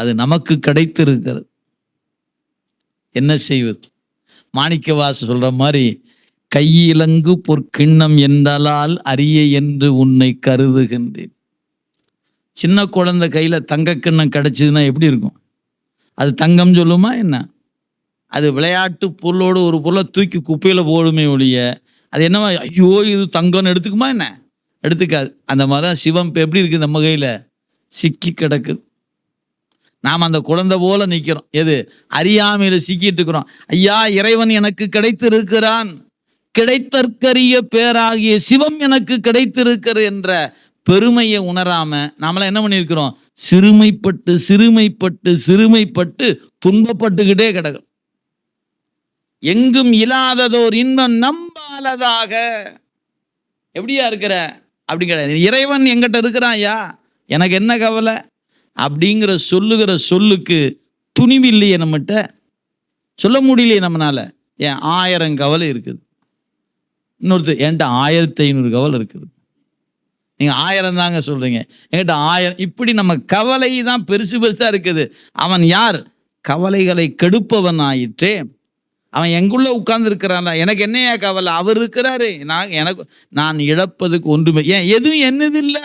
அது நமக்கு கிடைத்திருக்கிறது. என்ன செய்வது? மாணிக்கவாச சொல்ற மாதிரி கையிலங்கு பொற்கிண்ணம் என்றாலால் அரிய என்று உன்னை கருதுகின்றேன். சின்ன குழந்தை கையில் தங்க கிண்ணம் எப்படி இருக்கும்? அது தங்கம் சொல்லுமா என்ன? அது விளையாட்டு பொருளோடு ஒரு பொருளை தூக்கி குப்பையில் போடுமே ஒழிய அது என்னவா? ஐயோ இது தங்கம்னு எடுத்துக்குமா என்ன? எடுத்துக்காது. அந்த மாதிரி தான் சிவம் இப்போ எப்படி இருக்குது நம்ம கையில்? சிக்கி கிடக்குது. நாம் அந்த குழந்தை போல நிற்கிறோம். எது? அறியாமையில் சிக்கிட்டு இருக்கிறோம். ஐயா இறைவன் எனக்கு கிடைத்திருக்கிறான். கிடைத்தற்கரிய பேராகிய சிவம் எனக்கு கிடைத்திருக்கிறது என்ற பெருமையை உணராம நாமெல்லாம் என்ன பண்ணியிருக்கிறோம்? சிறுமைப்பட்டு சிறுமைப்பட்டு சிறுமைப்பட்டு துன்பப்பட்டுக்கிட்டே கிடக்கும் எங்கும் இல்லாததோர் இன்பம் நம்பாலதாக எப்படியா இருக்கிற? அப்படி கிடையாது. இறைவன் எங்கிட்ட இருக்கிறான் ஐயா. எனக்கு என்ன கவலை? அப்படிங்கிற சொல்லுகிற சொல்லுக்கு துணிவு இல்லையே நம்மகிட்ட? சொல்ல முடியலையே நம்மளால் ஏன் ஆயிரம் கவலை இருக்குது. இன்னொருத்தர் என்கிட்ட ஆயிரத்தி ஐநூறு கவலை இருக்குது. நீங்கள் ஆயிரம் தாங்க சொல்கிறீங்க என்கிட்ட ஆயிரம் இப்படி நம்ம கவலை தான் பெருசு பெருசாக இருக்குது. அவன் யார்? கவலைகளை கெடுப்பவன் ஆயிற்றே. அவன் எங்குள்ளே உட்கார்ந்துருக்கிறான்ல எனக்கு என்னையா கவலை? அவர் இருக்கிறாரு. நான் எனக்கு நான் இழப்பதுக்கு ஒன்றுமே. ஏன் எதுவும் என்னது இல்லை